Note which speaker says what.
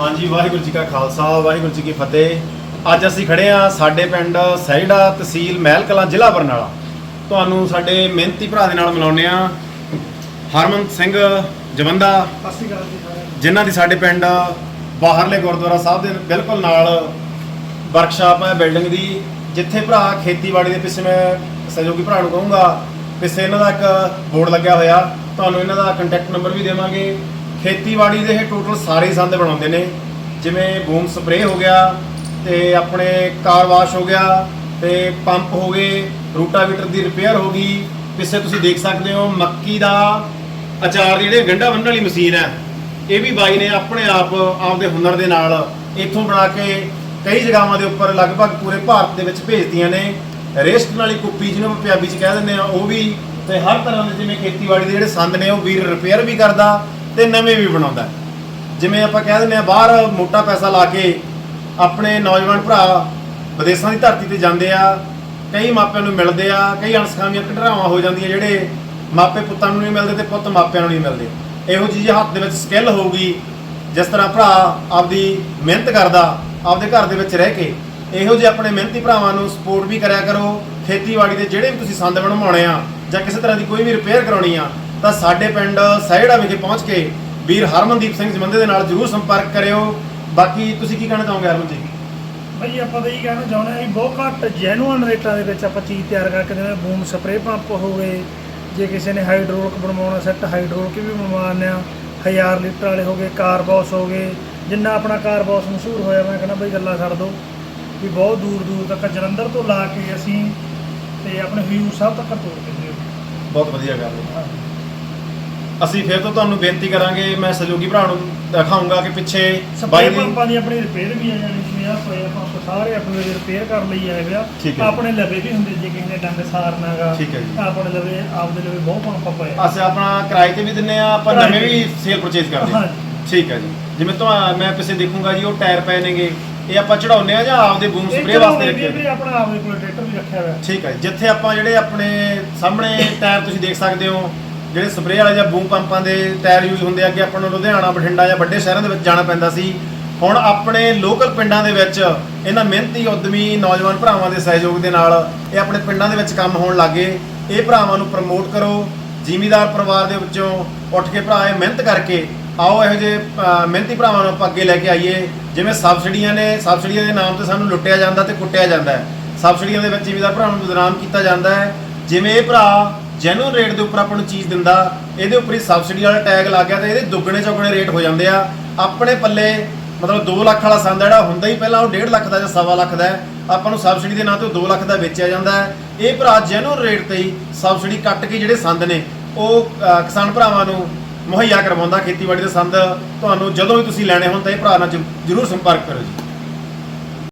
Speaker 1: ਹਾਂਜੀ, ਵਾਹਿਗੁਰੂ ਜੀ ਕਾ ਖਾਲਸਾ, ਵਾਹਿਗੁਰੂ ਜੀ ਕੀ ਫਤਿਹ। ਅੱਜ ਅਸੀਂ ਖੜੇ ਆ ਸਾਡੇ ਪਿੰਡ ਸੈੜਾ ਤਹਿਸੀਲ ਮਹਿਲ ਕਲਾਂ ਜ਼ਿਲ੍ਹਾ ਬਰਨਾਲਾ। ਤੁਹਾਨੂੰ ਸਾਡੇ ਮਿਹਨਤੀ ਭਰਾ ਦੇ ਨਾਲ ਮਿਲਾਉਂਦੇ ਆ ਹਰਮਨ ਸਿੰਘ ਜਵੰਦਾ
Speaker 2: ਸਤਿ ਸ਼੍ਰੀ ਅਕਾਲ ਜੀ
Speaker 1: ਜਿਨ੍ਹਾਂ ਦੀ ਸਾਡੇ ਪਿੰਡ ਬਾਹਰਲੇ ਗੁਰਦੁਆਰਾ ਸਾਹਿਬ ਦੇ ਬਿਲਕੁਲ ਨਾਲ ਵਰਕਸ਼ਾਪ ਹੈ ਬਿਲਡਿੰਗ ਦੀ। ਜਿੱਥੇ ਭਰਾ ਖੇਤੀਬਾੜੀ ਦੇ ਪਿੱਛੇ ਮੈਂ ਸਹਿਯੋਗੀ ਭਰਾ ਨੂੰ ਕਹੂੰਗਾ, ਪਿੱਛੇ ਇਹਨਾਂ ਦਾ ਇੱਕ ਬੋਰਡ ਲੱਗਿਆ ਹੋਇਆ, ਤੁਹਾਨੂੰ ਇਹਨਾਂ ਦਾ ਕੰਟੈਕਟ ਨੰਬਰ ਵੀ ਦੇਵਾਂਗੇ। ਖੇਤੀਬਾੜੀ ਦੇ ਇਹ ਟੋਟਲ ਸਾਰੇ ਸੰਦ ਬਣਾਉਂਦੇ ਨੇ, ਜਿਵੇਂ ਬੂਮ ਸਪਰੇਅ ਹੋ ਗਿਆ, ਤੇ ਆਪਣੇ ਕਾਰ ਵਾਸ਼ ਹੋ ਗਿਆ, ਤੇ ਪੰਪ ਹੋ ਗਏ, ਰੂਟਾਵੀਟਰ ਦੀ ਰਿਪੇਅਰ ਹੋ ਗਈ। ਪਿੱਛੇ ਤੁਸੀਂ ਦੇਖ ਸਕਦੇ ਹੋ, ਮੱਕੀ ਦਾ ਅਚਾਰ ਜਿਹੜੇ ਜਿਹੜੀ ਗੰਢਾ ਬੰਨਣ ਵਾਲੀ ਮਸ਼ੀਨ ਹੈ, ਇਹ ਵੀ ਬਾਈ ਨੇ ਆਪਣੇ ਆਪ, ਆਪਦੇ ਹੁਨਰ ਦੇ ਨਾਲ ਇੱਥੋਂ ਬਣਾ ਕੇ ਕਈ ਜਗ੍ਹਾਵਾਂ ਦੇ ਉੱਪਰ ਲਗਭਗ ਪੂਰੇ ਭਾਰਤ ਦੇ ਵਿੱਚ ਭੇਜਦੀਆਂ ਨੇ। ਰੇਸਟ ਵਾਲੀ ਕੁੱਪੀ ਜਿਹਨੂੰ ਆਪਾਂ ਪੰਜਾਬੀ ਚ ਕਹਿ ਦਿੰਦੇ ਆ ਉਹ ਵੀ ਤੇ ਹਰ ਤਰ੍ਹਾਂ ਦੇ ਜਿਵੇਂ ਖੇਤੀਬਾੜੀ ਦੇ ਜਿਹੜੇ ਸੰਦ ਨੇ, ਉਹ ਵੀਰ ਰਿਪੇਅਰ ਵੀ ਕਰਦਾ ਤੇ ਨਵੇਂ ਵੀ ਬਣਾਉਂਦਾ। ਜਿਵੇਂ ਆਪਾਂ ਕਹਿ ਦਿੰਦੇ ਆ ਬਾਹਰ ਮੋਟਾ ਪੈਸਾ ਲਾ ਕੇ ਆਪਣੇ ਨੌਜਵਾਨ ਭਰਾ ਵਿਦੇਸ਼ਾਂ ਦੀ ਧਰਤੀ ਤੇ ਜਾਂਦੇ ਆ, ਕਈ ਮਾਪਿਆਂ ਨੂੰ ਮਿਲਦੇ ਆ, ਕਈ ਅਣਸਖਾਮੀਆਂ ਕਢਰਾਵਾਂ ਹੋ ਜਾਂਦੀਆਂ ਜਿਹੜੇ ਮਾਪੇ ਪੁੱਤਾਂ ਨੂੰ ਨਹੀਂ ਮਿਲਦੇ ਤੇ ਪੁੱਤ ਮਾਪਿਆਂ ਨੂੰ ਨਹੀਂ ਮਿਲਦੇ। ਇਹੋ ਜਿਹੀ ਹੱਥ ਦੇ ਵਿੱਚ ਸਕਿੱਲ ਹੋਊਗੀ, ਜਿਸ ਤਰ੍ਹਾਂ ਭਰਾ ਆਪਦੀ ਮਿਹਨਤ ਕਰਦਾ ਆਪਦੇ ਘਰ ਦੇ ਵਿੱਚ ਰਹਿ ਕੇ ਇਹੋ ਜਿਹੇ ਆਪਣੇ ਮਿਹਨਤੀ ਭਰਾਵਾਂ ਨੂੰ ਸਪੋਰਟ ਵੀ ਕਰਿਆ ਕਰੋ। ਖੇਤੀਬਾੜੀ ਦੇ ਜਿਹੜੇ ਵੀ ਤੁਸੀਂ ਸੰਦ ਬਣਵਾਉਣੇ ਆ ਜਾਂ ਕਿਸੇ ਤਰ੍ਹਾਂ ਦੀ ਕੋਈ ਵੀ ਰਿਪੇਅਰ ਕਰਾਉਣੀ ਆ, ਤਾਂ ਸਾਡੇ ਪਿੰਡ ਸਹਿੜਾ ਵਿਖੇ ਪਹੁੰਚ ਕੇ ਵੀਰ ਹਰਮਨਦੀਪ ਸਿੰਘ ਜਮੰਦੇ ਦੇ ਨਾਲ ਜਰੂਰ ਸੰਪਰਕ ਕਰਿਓ। ਬਾਕੀ ਤੁਸੀਂ ਕੀ ਕਹਿਣਾ ਚਾਹੋਗੇ ਹਰਮਨ ਜੀ?
Speaker 2: ਭਾਈ ਆਪਾਂ ਤਾਂ ਇਹ ਕਹਿਣਾ ਚਾਹੁੰਦੇ ਹਾਂ ਕਿ ਬਹੁਤ ਘੱਟ ਜੈਨੂਅਨ ਰੇਟਾਂ ਦੇ ਵਿੱਚ ਆਪਾਂ ਚੀਜ਼ ਤਿਆਰ ਕਰਕੇ ਜਿਵੇਂ ਬੂਮ ਸਪਰੇ ਪੰਪ ਹੋ ਗਏ, ਜੇ ਕਿਸੇ ਨੇ ਹਾਈਡ੍ਰੋਲਿਕ ਬਣਵਾਉਣਾ ਸੈੱਟ ਹਾਈਡ੍ਰੋਲਿਕ ਵੀ ਬਣਵਾਉਂਦੇ ਆ 1000 ਲੀਟਰ ਵਾਲੇ ਹੋ ਗਏ ਕਾਰਬੋਸ ਹੋ ਗਏ। ਜਿੰਨਾ ਆਪਣਾ ਕਾਰਬੋਸ ਮਸ਼ਹੂਰ ਹੋਇਆ ਮੈਂ ਕਹਿੰਦਾ ਬਈ ਗੱਲਾਂ ਛੱਡ ਦੋ ਵੀ ਬਹੁਤ ਦੂਰ ਦੂਰ ਤੱਕ ਜਲੰਧਰ ਤੋਂ ਲਾ ਕੇ ਅਸੀਂ ਤੇ ਆਪਣੇ ਹਯੂਰ ਸਾਹਿਬ ਤੱਕ ਤੋੜ ਦਿੰਦੇ
Speaker 1: ਬਹੁਤ ਵਧੀਆ ਗੱਲ ਹੈ ਅਸੀਂ ਫਿਰ ਤੋਂ ਤੁਹਾਨੂੰ ਬੇਨਤੀ ਕਰਾਂਗੇ ਮੈਂ ਸਹਿਯੋਗੀ ਭਰਾ ਨੂੰ ਦਿਖਾਉਂਗਾ ਕਿ ਪਿੱਛੇ ਬਾਈ
Speaker 2: ਪੰਪਾਂ ਦੀ ਆਪਣੀ ਰਿਪੇਅਰ ਵੀ ਆ ਜਾਣੀ ਸੀ ਆ ਸਪਰੇ ਪੰਪ ਸਾਰੇ ਆਪਣੇ ਰਿਪੇਅਰ ਕਰਨ ਲਈ ਆਏ
Speaker 1: ਹੈ।
Speaker 2: ਆਪਣੇ ਲਵੇ ਵੀ ਹੁੰਦੇ ਜੇ ਕਿਸੇ ਨੇ ਡੰਗ ਸਾਰਨਾਗਾ। ਆਪਣੇ ਲਵੇ ਆਪਦੇ ਲਵੇ ਬਹੁਤ ਪੰਪ ਪਏ।
Speaker 1: ਅਸੀਂ ਆਪਣਾ ਕਿਰਾਏ ਤੇ ਵੀ ਦਿੰਨੇ ਆ ਆਪਾਂ ਨਵੇਂ। ਵੀ ਸੇਲ ਪਰਚੇਜ਼ ਕਰਦੇ ਹਾਂ। ਠੀਕ ਹੈ ਜੀ। ਜਿਵੇਂ ਤੋਂ ਮੈਂ ਪਿੱਛੇ ਦੇਖੂੰਗਾ ਜੀ ਉਹ ਟਾਇਰ ਪਏ ਨੇਗੇ। ਇਹ ਆਪਾਂ ਚੜਾਉਨੇ ਆ ਜਾਂ ਆਪਦੇ ਬੂਮ ਸਪਰੇ ਵਾਸਤੇ
Speaker 2: ਚਲਾਉਣੇ
Speaker 1: ਰੱਖੇ
Speaker 2: ਵੀ? ਆਪਣਾ ਆਪਦੇ ਕੋਲ ਟਰੈਕਟਰ ਵੀ ਰੱਖਿਆ ਹੋਇਆ।
Speaker 1: ਠੀਕ ਹੈ ਜਿੱਥੇ ਆਪਾਂ ਜਿਹੜੇ ਆਪਣੇ ਸਾਹਮਣੇ ਟਾਇਰ ਤੁਸੀਂ ਦੇਖ ਸਕਦੇ ਹੋ ਜਿਹੜੇ ਸਪਰੇ ਵਾਲੇ ਜਾਂ ਬੂਮ ਪੰਪਾਂ ਦੇ ਟਾਇਰ ਯੂਜ਼ ਹੁੰਦੇ ਆ ਅੱਗੇ ਆਪਾਂ ਨੂੰ ਲੁਧਿਆਣਾ ਬਠਿੰਡਾ ਜਾਂ ਵੱਡੇ ਸ਼ਹਿਰਾਂ ਦੇ ਵਿੱਚ ਜਾਣਾ ਪੈਂਦਾ ਸੀ। ਹੁਣ ਆਪਣੇ ਲੋਕਲ ਪਿੰਡਾਂ ਦੇ ਵਿੱਚ ਇਹਨਾਂ ਮਿਹਨਤੀ ਉਦਮੀ ਨੌਜਵਾਨ ਭਰਾਵਾਂ ਦੇ ਸਹਿਯੋਗ ਦੇ ਨਾਲ ਇਹ ਆਪਣੇ ਪਿੰਡਾਂ ਦੇ ਵਿੱਚ ਕੰਮ ਹੋਣ ਲੱਗੇ ਇਹ ਭਰਾਵਾਂ ਨੂੰ ਪ੍ਰਮੋਟ ਕਰੋ। ਜ਼ਿਮੀਦਾਰ ਪਰਿਵਾਰ ਦੇ ਵਿੱਚੋਂ ਉੱਠ ਕੇ ਭਰਾ ਇਹ ਮਿਹਨਤ ਕਰਕੇ ਆਓ ਇਹੋ ਜਿਹੇ ਅ, ਮਿਹਨਤੀ ਭਰਾਵਾਂ ਨੂੰ ਆਪਾਂ ਅੱਗੇ ਲੈ ਕੇ ਆਈਏ। ਜਿਵੇਂ ਸਬਸਿਡੀਆਂ ਨੇ ਸਬਸਿਡੀਆਂ ਦੇ ਨਾਮ ਤੇ ਸਾਨੂੰ ਲੁੱਟਿਆ ਜਾਂਦਾ ਤੇ ਕੁੱਟਿਆ ਜਾਂਦਾ ਹੈ। ਸਬਸਿਡੀਆਂ ਦੇ ਵਿੱਚ ਜ਼ਿਮੀਦਾਰ ਭਰਾਵਾਂ ਨੂੰ ਬਦਨਾਮ ਕੀਤਾ ਜਾਂਦਾ ਹੈ। ਜਿਵੇਂ ਇਹ ਭਰਾ ਜੈਨੂਨ ਰੇਟ ਦੇ ਉੱਪਰ ਆਪਾਂ ਨੂੰ ਚੀਜ਼ ਦਿੰਦਾ ਇਹਦੇ ਉੱਪਰ ਹੀ ਸਬਸਿਡੀ ਵਾਲਾ ਟੈਗ ਲੱਗ ਗਿਆ ਤੇ ਇਹਦੇ ਦੁੱਗਣੇ ਚੌਗਣੇ ਰੇਟ ਹੋ ਜਾਂਦੇ ਆ। ਆਪਣੇ ਪੱਲੇ ਮਤਲਬ 2 ਲੱਖ ਵਾਲਾ ਸੰਦ ਜਿਹੜਾ ਹੁੰਦਾ ਹੀ ਪਹਿਲਾਂ ਉਹ 1.5 ਲੱਖ ਦਾ ਜਾਂ ਸਵਾ ਲੱਖ ਦਾ ਹੈ। ਆਪਾਂ ਨੂੰ ਸਬਸਿਡੀ ਦੇ ਨਾਂ ਤੇ ਉਹ 2 ਲੱਖ ਦਾ ਵੇਚਿਆ ਜਾਂਦਾ ਹੈ। ਇਹ ਭਰਾ ਜੈਨੂਨ ਰੇਟ ਤੇ ਹੀ ਸਬਸਿਡੀ ਕੱਟ ਕੇ ਜਿਹੜੇ ਸੰਦ ਨੇ ਉਹ ਅ, ਕਿਸਾਨ ਭਰਾਵਾਂ ਨੂੰ ਮੁਹੱਈਆ ਕਰਵਾਉਂਦਾ ਖੇਤੀਬਾੜੀ ਦੇ ਸੰਦ, ਤੁਹਾਨੂੰ ਜਦੋਂ ਵੀ ਤੁਸੀਂ ਲੈਣੇ ਹੋਣ ਤਾਂ ਇਹ ਭਰਾ ਨਾਲ ਜ਼ਰੂਰ ਸੰਪਰਕ ਕਰੋ ਜੀ।